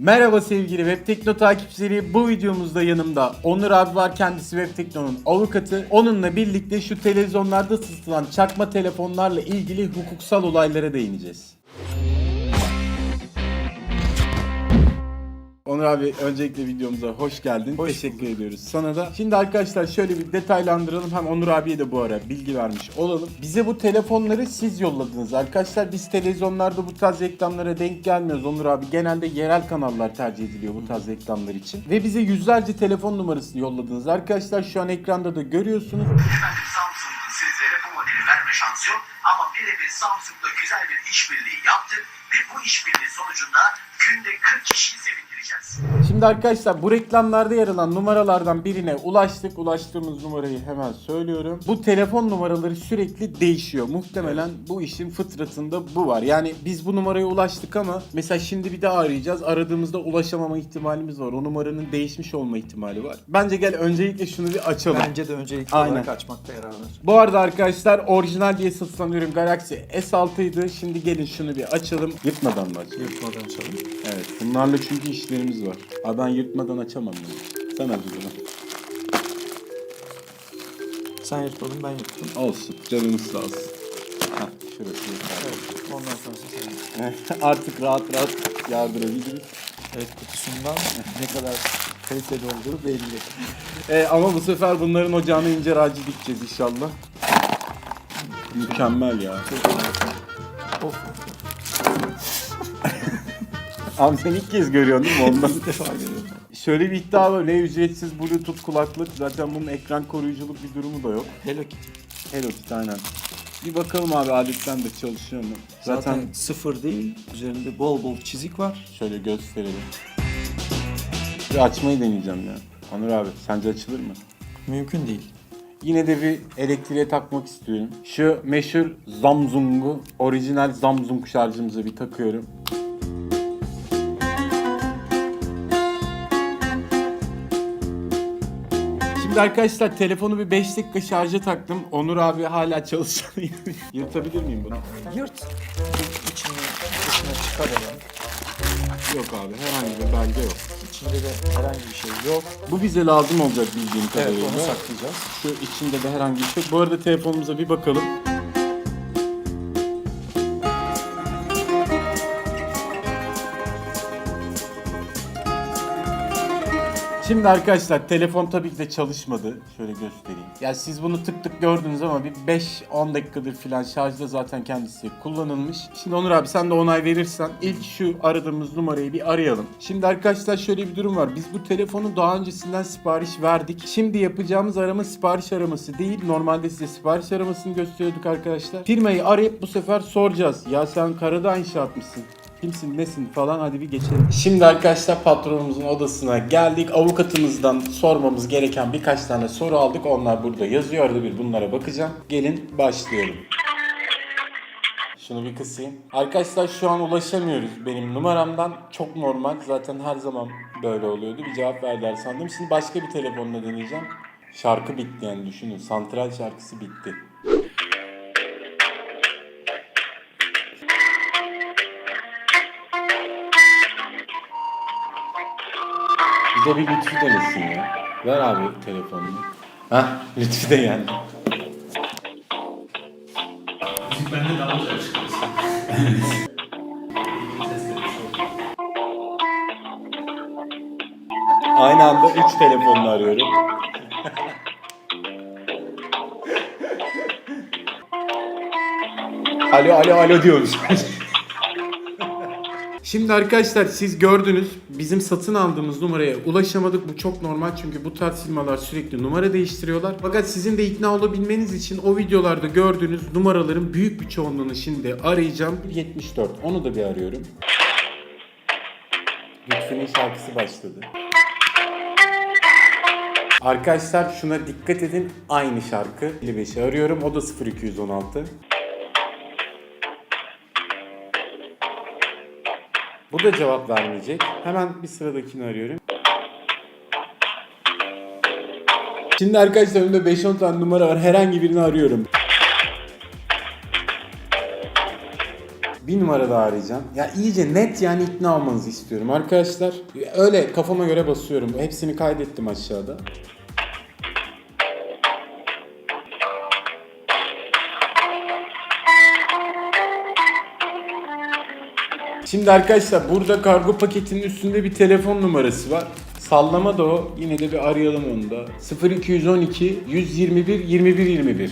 Merhaba sevgili Web Tekno takipçileri. Bu videomuzda yanımda Onur abi var. Kendisi Web Tekno'nun avukatı. Onunla birlikte şu televizyonlarda satılan çakma telefonlarla ilgili hukuksal olaylara değineceğiz. Onur abi öncelikle videomuza hoş geldin. Hoş Teşekkür ediyoruz sana da. Şimdi arkadaşlar şöyle bir detaylandıralım. Hem Onur abiye de bu ara bilgi vermiş olalım. Bize bu telefonları siz yolladınız arkadaşlar. Biz televizyonlarda bu tarz reklamlara denk gelmiyoruz Onur abi. Genelde yerel kanallar tercih ediliyor bu tarz reklamlar için. Ve bize yüzlerce telefon numarasını yolladınız. Arkadaşlar şu an ekranda da görüyorsunuz. Efendim Samsung'un sizlere bu modeli verme şansı yok ama birebir Samsung'la güzel bir işbirliği yaptık ve bu işbirliği sonucunda günde 40 kişiyi sevindireceğiz. Şimdi arkadaşlar bu reklamlarda yer alan numaralardan birine ulaştık. Ulaştığımız numarayı hemen söylüyorum. Bu telefon numaraları sürekli değişiyor. Muhtemelen bu işin fıtratında bu var. Yani biz bu numaraya ulaştık ama mesela şimdi bir daha arayacağız. Aradığımızda ulaşamama ihtimalimiz var. O numaranın değişmiş olma ihtimali var. Bence gel öncelikle şunu bir açalım. Bence de öncelikli Aynen. olarak açmakta yarar var. Bu arada arkadaşlar orijinal diye satılan ürün Galaxy S6 idi. Şimdi gelin şunu bir açalım. Yırtmadan mı açalım? Yırtmadan açalım. Evet. Bunlarla çünkü işlerimiz var. Abi ben yırtmadan açamam bunu. Sen aç zaman. Sen yırtmadın ben yırttım. Olsun. Canımız sağ olsun. Heh, şurası yeter. Evet. Ondan sonrası senin. Artık rahat rahat yardırabiliriz. Evet kutusundan ne kadar kaliteli olduğu belli. Ee, ama bu sefer bunların ocağına incir ağacı dikeceğiz inşallah. Mükemmel ya. Of. Abi sen ilk kez görüyorsun değil mi ondan? İlk defa görüyorum. Şöyle bir iddia var. Ne ücretsiz bluetooth kulaklık. Zaten bunun ekran koruyuculuk bir durumu da yok. Hello Kitty. Hello Kitty aynen. Bir bakalım abi adetten de çalışıyor mu? Zaten, Zaten sıfır değil. Üzerinde bol bol çizik var. şöyle gösterelim. Bir açmayı deneyeceğim ya. Onur abi sence açılır mı? Mümkün değil. Yine de bir elektriğe takmak istiyorum. Şu meşhur Samsung'u, orijinal Samsung şarjımıza bir takıyorum. Arkadaşlar telefonu bir 5 dakika şarja taktım. Onur abi hala çalışıyor. Yırtabilir miyim bunu? Yırt. İçini dışına çıkaralım. Yok abi herhangi bir belge yok. İçinde de herhangi bir şey yok. Bu bize lazım olacak bildiğim Evet kadarıyla. onu saklayacağız. Şu içinde de herhangi bir şey yok. Bu arada telefonumuza bir bakalım. Şimdi arkadaşlar telefon tabii ki de çalışmadı. Şöyle göstereyim. Ya siz bunu tık tık gördünüz ama bir 5-10 dakikadır filan şarjda zaten kendisi kullanılmış. Şimdi Onur abi sen de onay verirsen ilk şu aradığımız numarayı bir arayalım. Şimdi arkadaşlar şöyle bir durum var. Biz bu telefonu daha öncesinden sipariş verdik. Şimdi yapacağımız arama sipariş araması değil. Normalde size sipariş aramasını gösteriyorduk arkadaşlar. Firmayı arayıp bu sefer soracağız. Ya sen karada inşaat mısın? Kimsin nesin falan hadi bir geçelim. Şimdi arkadaşlar patronumuzun odasına geldik. Avukatımızdan sormamız gereken birkaç tane soru aldık. Onlar burada yazıyor. Arada bir bunlara bakacağım. Gelin başlayalım. Şunu bir kısayım. Arkadaşlar şu an ulaşamıyoruz benim numaramdan. Çok normal. Zaten her zaman böyle oluyordu. Bir cevap verdiler sandım. Şimdi başka bir telefonla deneyeceğim. Şarkı bitti yani düşünün. Santral şarkısı bitti. Bir de bir Lütfü denesin ya. Ver abi telefonunu. Hah Lütfü de geldi. Bende daha güzel çıkıyorsun. Aynı anda 3 telefonla arıyorum. alo alo alo diyormuş. Şimdi arkadaşlar siz gördünüz bizim satın aldığımız numaraya ulaşamadık. Bu çok normal çünkü bu tarz firmalar sürekli numara değiştiriyorlar. Fakat sizin de ikna olabilmeniz için o videolarda gördüğünüz numaraların büyük bir çoğunluğunu şimdi arayacağım. 74 onu da bir arıyorum. Lütfü'nün şarkısı başladı. Arkadaşlar şuna dikkat edin. Aynı şarkı. 55'i arıyorum. O da 0216. Bu da cevap vermeyecek. Hemen bir sıradakini arıyorum. Şimdi arkadaşlar önümde 5-10 tane numara var. Herhangi birini arıyorum. Bir numara daha arayacağım. Ya iyice net yani ikna olmanızı istiyorum arkadaşlar. Öyle kafama göre basıyorum. Hepsini kaydettim aşağıda. Şimdi arkadaşlar burada kargo paketinin üstünde bir telefon numarası var. Sallama da o. Yine de bir arayalım onu da. 0212 121 21 21.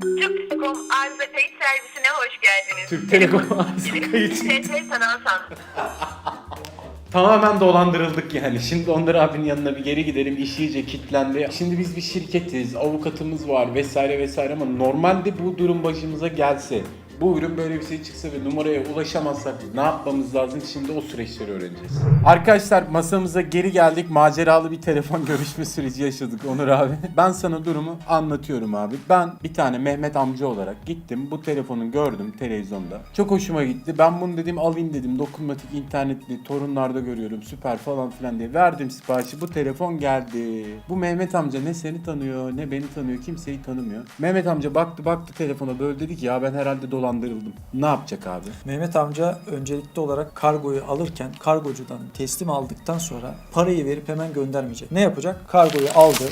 Türk Telekom arıza kayıt servisine hoş geldiniz. Türk Telekom arıza kayıt. TT sanal sandık. Tamamen dolandırıldık yani. Şimdi Onur abinin yanına bir geri gidelim. İş iyice kilitlendi. Şimdi biz bir şirketiz, avukatımız var vesaire vesaire ama normalde bu durum başımıza gelse bu ürün böyle bir şey çıksa ve numaraya ulaşamazsak ne yapmamız lazım? Şimdi o süreçleri öğreneceğiz. Arkadaşlar masamıza geri geldik. Maceralı bir telefon görüşme süreci yaşadık Onur abi. Ben sana durumu anlatıyorum abi. Ben bir tane Mehmet amca olarak gittim. Bu telefonu gördüm televizyonda. Çok hoşuma gitti. Ben bunu dedim alayım dedim. Dokunmatik internetli torunlarda görüyorum süper falan filan diye. Verdim siparişi. Bu telefon geldi. Bu Mehmet amca ne seni tanıyor ne beni tanıyor. Kimseyi tanımıyor. Mehmet amca baktı baktı telefona böyle dedi ki ya ben herhalde dolandırıldım. Ne yapacak abi? Mehmet amca öncelikli olarak kargoyu alırken kargocudan teslim aldıktan sonra parayı verip hemen göndermeyecek. Ne yapacak? Kargoyu aldı.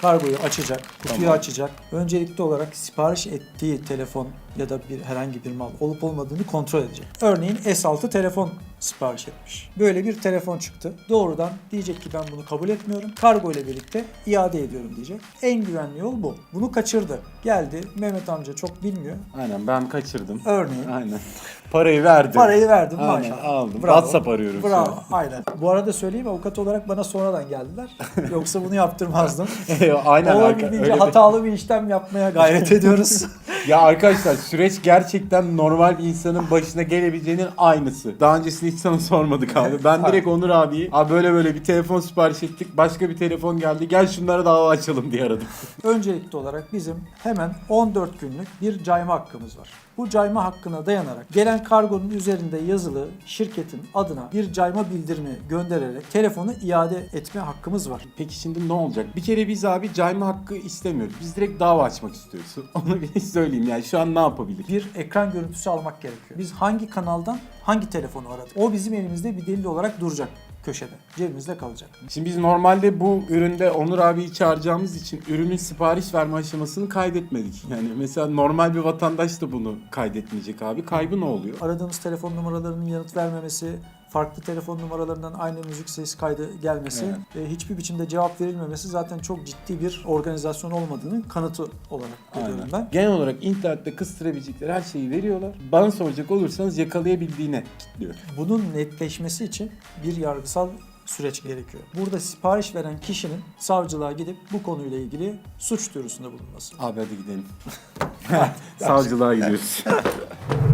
Kargoyu açacak, kutuyu Tamam. açacak. Öncelikli olarak sipariş ettiği telefon ya da bir herhangi bir mal olup olmadığını kontrol edecek. Örneğin S6 telefon sipariş etmiş. Böyle bir telefon çıktı. Doğrudan diyecek ki ben bunu kabul etmiyorum. Kargo ile birlikte iade ediyorum diyecek. En güvenli yol bu. Bunu kaçırdı. Geldi. Mehmet amca çok bilmiyor. Aynen ben kaçırdım. Örneğin Aynen. Parayı verdim. Parayı verdim Aynen, maşallah. aldım. WhatsApp arıyorum Bravo. an. Aynen. Bu arada söyleyeyim avukat olarak bana sonradan geldiler. Yoksa bunu yaptırmazdım. Aynen. Olabildiğince hatalı bir işlem yapmaya gayret ediyoruz. Ya arkadaşlar süreç gerçekten normal bir insanın başına gelebileceğinin aynısı. Daha öncesini hiç sana sormadık abi. Ben direkt Onur abiyi abi böyle böyle bir telefon sipariş ettik. Başka bir telefon geldi. Gel şunlara dava açalım diye aradım. Öncelikli olarak bizim hemen 14 günlük bir cayma hakkımız var. Bu cayma hakkına dayanarak gelen kargonun üzerinde yazılı şirketin adına bir cayma bildirimi göndererek telefonu iade etme hakkımız var. Peki şimdi ne olacak? Bir kere biz abi cayma hakkı istemiyoruz. Biz direkt dava açmak istiyoruz. Onu bir söyleyeyim yani şu an ne yapabilir? bir ekran görüntüsü almak gerekiyor. Biz hangi kanaldan hangi telefonu aradık? O bizim elimizde bir delil olarak duracak köşede. Cebimizde kalacak. Şimdi biz normalde bu üründe Onur abiyi çağıracağımız için ürünün sipariş verme aşamasını kaydetmedik. Yani mesela normal bir vatandaş da bunu kaydetmeyecek abi. Kaybı ne oluyor? Aradığımız telefon numaralarının yanıt vermemesi, farklı telefon numaralarından aynı müzik sesi kaydı gelmesi ve hiçbir biçimde cevap verilmemesi zaten çok ciddi bir organizasyon olmadığının kanıtı olarak görüyorum ben. Genel olarak internette kıstırabilecekleri her şeyi veriyorlar. Bana soracak olursanız yakalayabildiğine kilitliyor. Bunun netleşmesi için bir yargısal süreç gerekiyor. Burada sipariş veren kişinin savcılığa gidip bu konuyla ilgili suç duyurusunda bulunması. Abi hadi gidelim. Savcılığa gidiyoruz.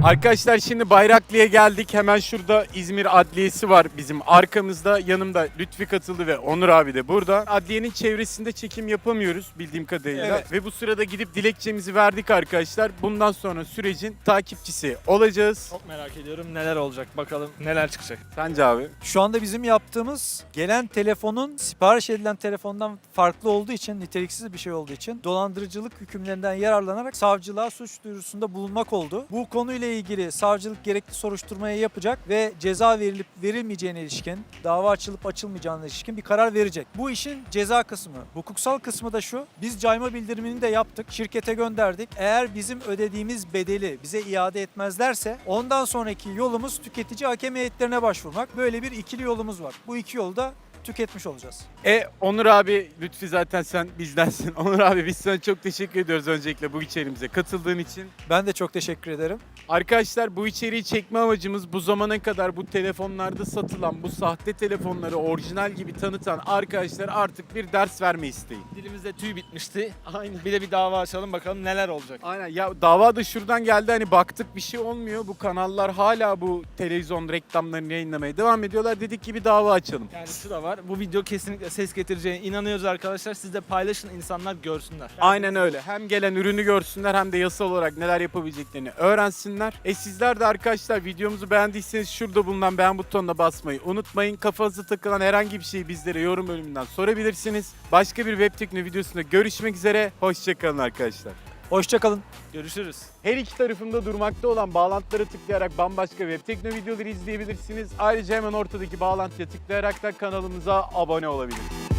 Arkadaşlar şimdi Bayraklı'ya geldik. Hemen şurada İzmir Adliyesi var bizim arkamızda. Yanımda Lütfi katıldı ve Onur abi de burada. Adliyenin çevresinde çekim yapamıyoruz bildiğim kadarıyla. Evet. Ve bu sırada gidip dilekçemizi verdik arkadaşlar. Bundan sonra sürecin takipçisi olacağız. Çok merak ediyorum neler olacak bakalım neler çıkacak. Sence abi? Şu anda bizim yaptığımız gelen telefonun sipariş edilen telefondan farklı olduğu için, niteliksiz bir şey olduğu için dolandırıcılık hükümlerinden yararlanarak savcılığa suç duyurusunda bulunmak oldu. Bu konuyla ilgili savcılık gerekli soruşturmayı yapacak ve ceza verilip verilmeyeceğine ilişkin, dava açılıp açılmayacağına ilişkin bir karar verecek. Bu işin ceza kısmı. Hukuksal kısmı da şu. Biz cayma bildirimini de yaptık. Şirkete gönderdik. Eğer bizim ödediğimiz bedeli bize iade etmezlerse ondan sonraki yolumuz tüketici hakem heyetlerine başvurmak. Böyle bir ikili yolumuz var. Bu iki yolda tüketmiş olacağız. E Onur abi Lütfi zaten sen bizdensin. Onur abi biz sana çok teşekkür ediyoruz öncelikle bu içeriğimize katıldığın için. Ben de çok teşekkür ederim. Arkadaşlar bu içeriği çekme amacımız bu zamana kadar bu telefonlarda satılan bu sahte telefonları orijinal gibi tanıtan arkadaşlar artık bir ders verme isteği. Dilimizde tüy bitmişti. Aynen. Bir de bir dava açalım bakalım neler olacak. Aynen ya dava da şuradan geldi hani baktık bir şey olmuyor. Bu kanallar hala bu televizyon reklamlarını yayınlamaya devam ediyorlar. Dedik ki bir dava açalım. Yani şu da var. Bu video kesinlikle ses getireceğine inanıyoruz arkadaşlar. Siz de paylaşın insanlar görsünler. Aynen öyle. Hem gelen ürünü görsünler hem de yasal olarak neler yapabileceklerini öğrensinler. E sizler de arkadaşlar videomuzu beğendiyseniz şurada bulunan beğen butonuna basmayı unutmayın. Kafanıza takılan herhangi bir şeyi bizlere yorum bölümünden sorabilirsiniz. Başka bir web tekno videosunda görüşmek üzere. Hoşçakalın arkadaşlar. Hoşçakalın. Görüşürüz. Her iki tarafında durmakta olan bağlantılara tıklayarak bambaşka web tekno videoları izleyebilirsiniz. Ayrıca hemen ortadaki bağlantıya tıklayarak da kanalımıza abone olabilirsiniz.